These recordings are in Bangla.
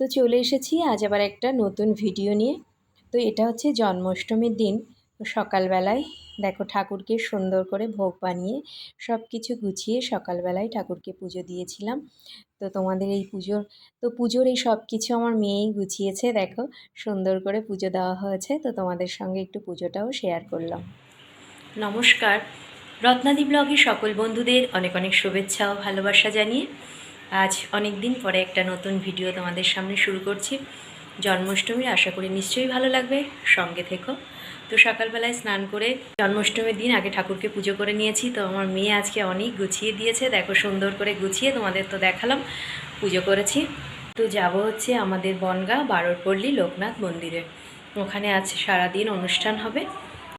তো চলে এসেছি আজ আবার একটা নতুন ভিডিও নিয়ে। তো এটা হচ্ছে জন্মাষ্টমীর দিন। সকালবেলায় দেখো ঠাকুরকে সুন্দর করে ভোগ বানিয়ে সব কিছু গুছিয়ে সকালবেলায় ঠাকুরকে পুজো দিয়েছিলাম। তো তোমাদের এই পুজোর, তো পুজোর এই সব কিছু আমার মেয়েই গুছিয়েছে, দেখো সুন্দর করে পুজো দেওয়া হয়েছে। তো তোমাদের সঙ্গে একটু পুজোটাও শেয়ার করলাম। নমস্কার। রত্নাদি ব্লগে সকল বন্ধুদের অনেক অনেক শুভেচ্ছা ও ভালোবাসা জানিয়ে আজ অনেক দিন পরে একটা নতুন ভিডিও তোমাদের সামনে শুরু করছি। জন্মাষ্টমীর আশা করি নিশ্চয়ই ভালো লাগবে। সঙ্গে থেকো। তো সকালবেলায় স্নান করে জন্মাষ্টমীর দিন আগে ঠাকুরকে পুজো করে নিয়েছি। তো আমার মেয়ে আজকে অনেক গুছিয়ে দিয়েছে। দেখো সুন্দর করে গুছিয়ে তোমাদের তো দেখালাম। পুজো করেছি। তো যাব হচ্ছে আমাদের বনগা বারোরপল্লী লোকনাথ মন্দিরে। ওখানে আজ সারাদিন অনুষ্ঠান হবে।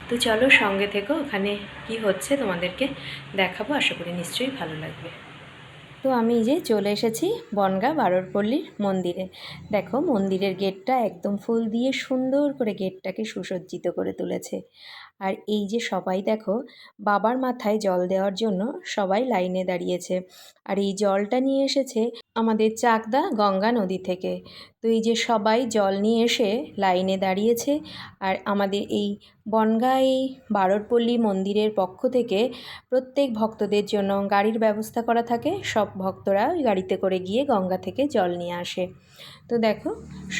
তো চলো সঙ্গে থেকো। ওখানে কি হচ্ছে তোমাদেরকে দেখাবো। আশা করি নিশ্চয়ই ভালো লাগবে। তো আমি যে চলে এসেছি বনগা বারোরপল্লীর মন্দিরে। দেখো মন্দিরের গেটটা একদম ফুল দিয়ে সুন্দর করে গেটটাকে সুসজ্জিত করে তুলেছে। আর এই যে সবাই দেখো বাবার মাথায় জল দেওয়ার জন্য সবাই লাইনে দাঁড়িয়েছে। আর এই জলটা নিয়ে এসেছে আমাদের চাকদা গঙ্গা নদী থেকে। তো এই যে সবাই জল নিয়ে এসে লাইনে দাঁড়িয়েছে আর আমাদের এই বনগা এই বারোরপল্লী মন্দিরের পক্ষ থেকে প্রত্যেক ভক্তদের জন্য গাড়ির ব্যবস্থা করা থাকে। সব ভক্তরা ওই গাড়িতে করে গিয়ে গঙ্গা থেকে জল নিয়ে আসে। তো দেখো,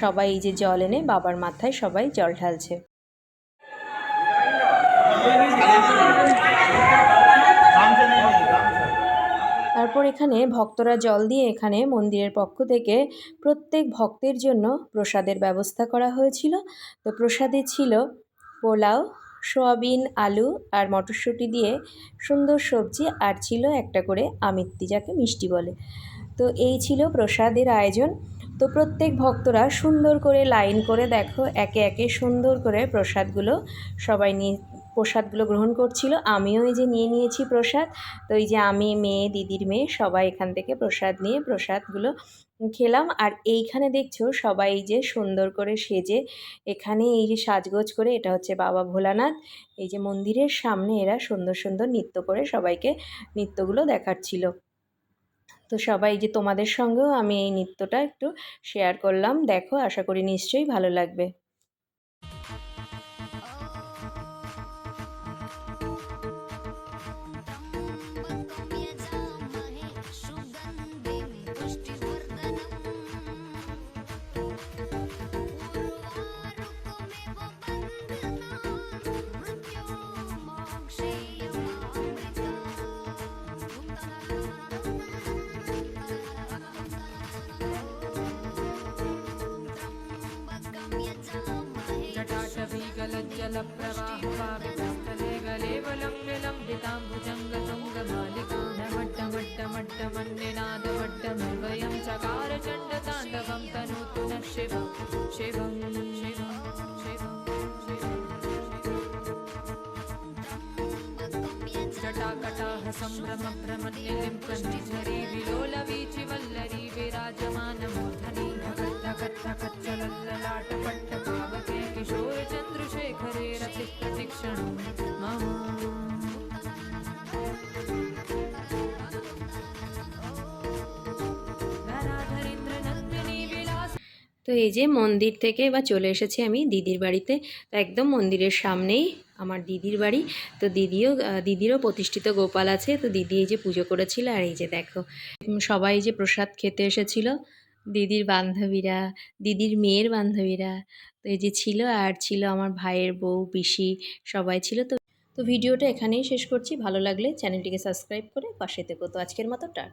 সবাই এই যে জল এনে বাবার মাথায় সবাই জল ঢালছে। তারপর এখানে ভক্তরা জল দিয়ে এখানে মন্দিরের পক্ষ থেকে প্রত্যেক ভক্তের জন্য প্রসাদের ব্যবস্থা করা হয়েছিল। তো প্রসাদে ছিল পোলাও, সোয়াবিন, আলু আর মটরশুঁটি দিয়ে সুন্দর সবজি আর ছিল একটা করে আমিত্তি যাকে মিষ্টি বলে। তো এই ছিল প্রসাদের আয়োজন। তো প্রত্যেক ভক্তরা সুন্দর করে লাইন করে দেখো, একে একে সুন্দর করে প্রসাদগুলো সবাই নিয়ে প্রসাদগুলো গ্রহণ করছিল, আমিও এই যে নিয়ে নিয়েছি প্রসাদ। তো এই যে আমি, মেয়ে, দিদির মেয়ে সবাই এখান থেকে প্রসাদ নিয়ে প্রসাদগুলো খেলাম। আর এইখানে দেখছ সবাই এই যে সুন্দর করে সেজে এখানে এই যে সাজগোজ করে, এটা হচ্ছে বাবা ভোলানাথ। এই যে মন্দিরের সামনে এরা সুন্দর সুন্দর নৃত্য করে সবাইকে নৃত্যগুলো দেখাচ্ছিল। তো সবাই যে তোমাদের সঙ্গেও আমি এই নৃত্যটা একটু শেয়ার করলাম। দেখো, আশা করি নিশ্চয়ই ভালো লাগবে। जलप्रवाहपावितस्थले गलेवलं विलम्बिताम्बुजङ्गतुङ्गमालिकाढमड्डमड्डमड्डमन्निनादमड्डमर्वयं चकारचण्डताण्डवं तनोतु नः शिवं शिवं शिवं जटाकटाः सम्भ्रमभ्रमण्यलिम्पन्निझरी विलोलवीचिवल्लरी विराजमानमूर्धनि धगद्धगद्धगच्चलल्ललाटपट्टपावके তো এই যে মন্দির থেকে এবার চলে এসেছি আমি দিদির বাড়িতে। তো একদম মন্দিরের সামনেই আমার দিদির বাড়ি। তো দিদিও দিদিরও প্রতিষ্ঠিত গোপাল আছে। তো দিদি এই যে পুজো করেছিল আর এই যে দেখো সবাই যে প্রসাদ খেতে এসেছিল। দিদির বান্ধবীরা, দিদির মেয়ের বান্ধবীরা, তো এই যে ছিল আর ছিল আমার ভাইয়ের বউ, পিসি, সবাই ছিল। তো তো ভিডিওটা এখানেই শেষ করছি। ভালো লাগলে চ্যানেলটিকে সাবস্ক্রাইব করে পাশে থেকো। তো আজকের মতো টাটা।